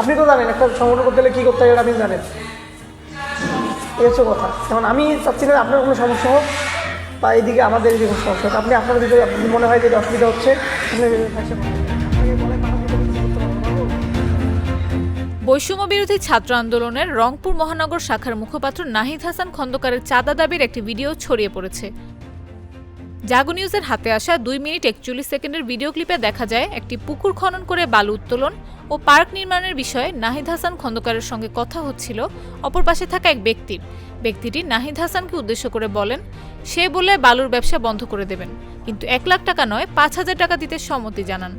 আপনি তো জানেন একটা সংগঠন করতে গেলে কী করতে হয় আপনি জানেন এই হচ্ছে কথা যেমন আমি চাচ্ছি না আপনার কোনো সমস্যা হোক বা এইদিকে আমাদের এদিকে কোনো সমস্যা হোক আপনি আপনার যদি মনে হয় যে অসুবিধা হচ্ছে আপনি ভাইসে বলেন। আপনাকে বলে পাঠাতে হবে, কিছু করতে পারব না, পারব? বৈষম্য বিরোধী ছাত্র আন্দোলনের রংপুর মহানগর শাখার মুখপাত্র নাহিদ হাসান খন্দকারের চাঁদা দাবির একটি ভিডিও ছড়িয়ে পড়েছে জাগো নিউজের হাতে আসা দুই মিনিট একচল্লিশ সেকেন্ডের ভিডিও ক্লিপে দেখা যায় একটি পুকুর খনন করে বালু উত্তোলন ও পার্ক নির্মাণের বিষয়ে নাহিদ হাসান খন্দকারের সঙ্গে কথা হচ্ছিল অপর পাশে থাকা এক ব্যক্তির ব্যক্তিটি নাহিদ হাসানকে উদ্দেশ্য করে বলেন, সে বলে বালুর ব্যবসা বন্ধ করে দেবেন, কিন্তু এক লাখ টাকা নয়, পাঁচ হাজার টাকা দিতে সম্মতি জানান।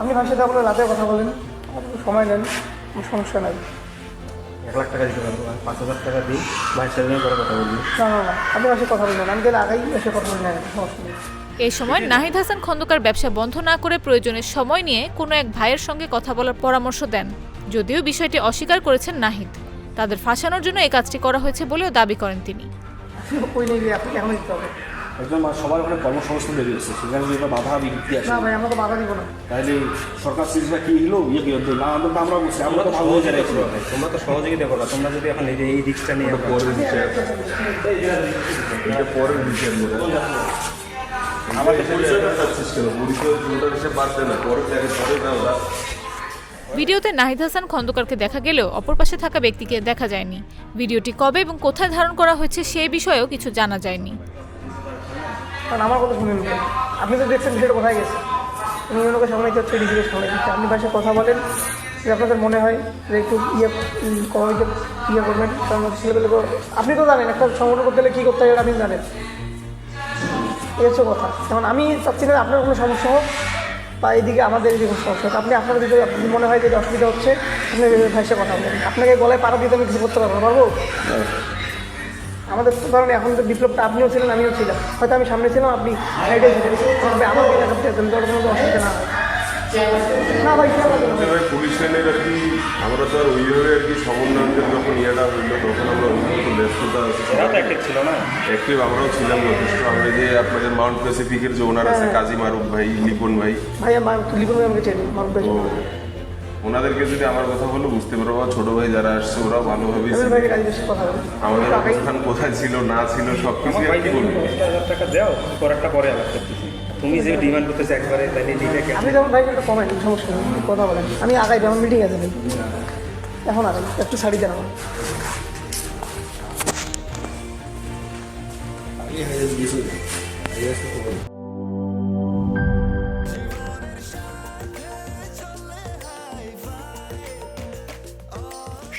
আপনি সাথে আপনার রাতে কথা বলেন। সময় নেন সমস্যা নাই। লাখ টাকা দিতে পারব আর পাঁচ হাজার টাকা দিই ভাইয়ের সাথে নিয়ে পরে কথা বলবি। না না না আপনি সাথে কথা বলবেন আমি তাহলে আগেই এসে কথা বলে সমস্যা নেই। এই সময় নাহিদ হাসান খন্দকার ব্যবসা বন্ধ না করে প্রয়োজনের সময় নিয়ে কোনো এক ভাইয়ের সঙ্গে কথা বলার পরামর্শ দেন যদিও বিষয়টি অস্বীকার করেছেন নাহিদ। তাদের ফাঁসানোর জন্য এই কাজটি করা হয়েছে বলেও দাবি করেন তিনি। কই নেই এখন দিতে হবে? একদম সবার ওখানে কর্মসংস্থান বেরিয়ে সেখানে একটা বাধা বিবৃতি আসে? না ভাই আমরা তো বাধা দিব না। তাহলে সরকার সিরিজটা কি হলো? ইয়ে কি হতো না আমরা তো আমরা বুঝছি আমরা তো ভালো হয়ে তোমরা তো সহযোগিতা করো তোমরা যদি এখন এই যে এই রিক্সটা নিয়ে পরের বিচার এটা পরের বিচার পরিচয়টা কেন পরিচয় এসে না পরে দেখে পরে ভিডিওতে নাহিদ হাসান খন্দকারকে দেখা গেলেও অপর পাশে থাকা ব্যক্তিকে দেখা যায়নি। ভিডিওটি কবে এবং কোথায় ধারণ করা হয়েছে সেই বিষয়েও কিছু জানা যায়নি। কারণ আমার কথা শুনেন ভাই। আপনি তো দেখছেন বিষয়টা কোথায় গেছে। উনি ওনাকে সামলাইতে হচ্ছে ডিজিকে সামলাইতে হচ্ছে আপনি ভাষায় কথা বলেন যে আপনাদের মনে হয় যে একটু ইয়ে উম, কমাইতে ইয়ে করবেন কারণ ছেলেপেলে তো আপনি তো জানেন একটা সংগঠন করতে গেলে কী করতে এটা আপনি জানেন। হচ্ছে কথা। যেমন আমি চাচ্ছি না আপনার কোনো সমস্যা হোক বা এইদিকে আমাদের কোনো সমস্যা আপনি আপনার যদি মনে হয় যে অসুবিধা হচ্ছে আপনি ভাইসে কথা বলেন। আপনাকে গলায় পাড়া দিতে আমি কিছু করতে পারব পারব? আমাদের তো ধরেন এখন তো বিপ্লবটা আপনিও ছিলেন আমিও ছিলাম। হয়তো আমি সামনে ছিলাম আপনি সাইডে ছিলেন। তবে আমাকে দেখাতে চাইতেন তোর কোনো অসুবিধা না। না ভাই ভাই পুলিশ লাইনের আর কি আমরা তো আর ওইভাবে আর কি সমন্বয়কের যখন ইয়েটা হইল তখন আমরা ব্যস্ততা ছিল না? অ্যাক্টিভ আমরাও ছিলাম যথেষ্ট। আমরা যে আপনাদের মাউন্ট প্যাসিফিকের যে ওনার আছে কাজী মারুফ ভাই লিপন ভাই। ভাই আমার লিপন ভাই আমাকে চেনি ভাই ওনাদেরকে যদি আমার কথা বলো বুঝতে পারব। বা ছোট ভাই যারা আসছে ওরাও ভালোভাবে এমএল ছিল। বেশি কথা বলি। আমাদের অবস্থান কোথায় ছিল না ছিল সব কিছু টাকা দাও পরেরটা পরে আবার তুমি যে ডিমান্ড করতেছো একবারে দিলে কেন আপনি যেমন ভাই একটু কমেন সমস্যা নেই কথা বলেন। আমি আগাই আমার মিটিং আছে ভাই। এখন আগাই একটু শাড়ি দেন আমার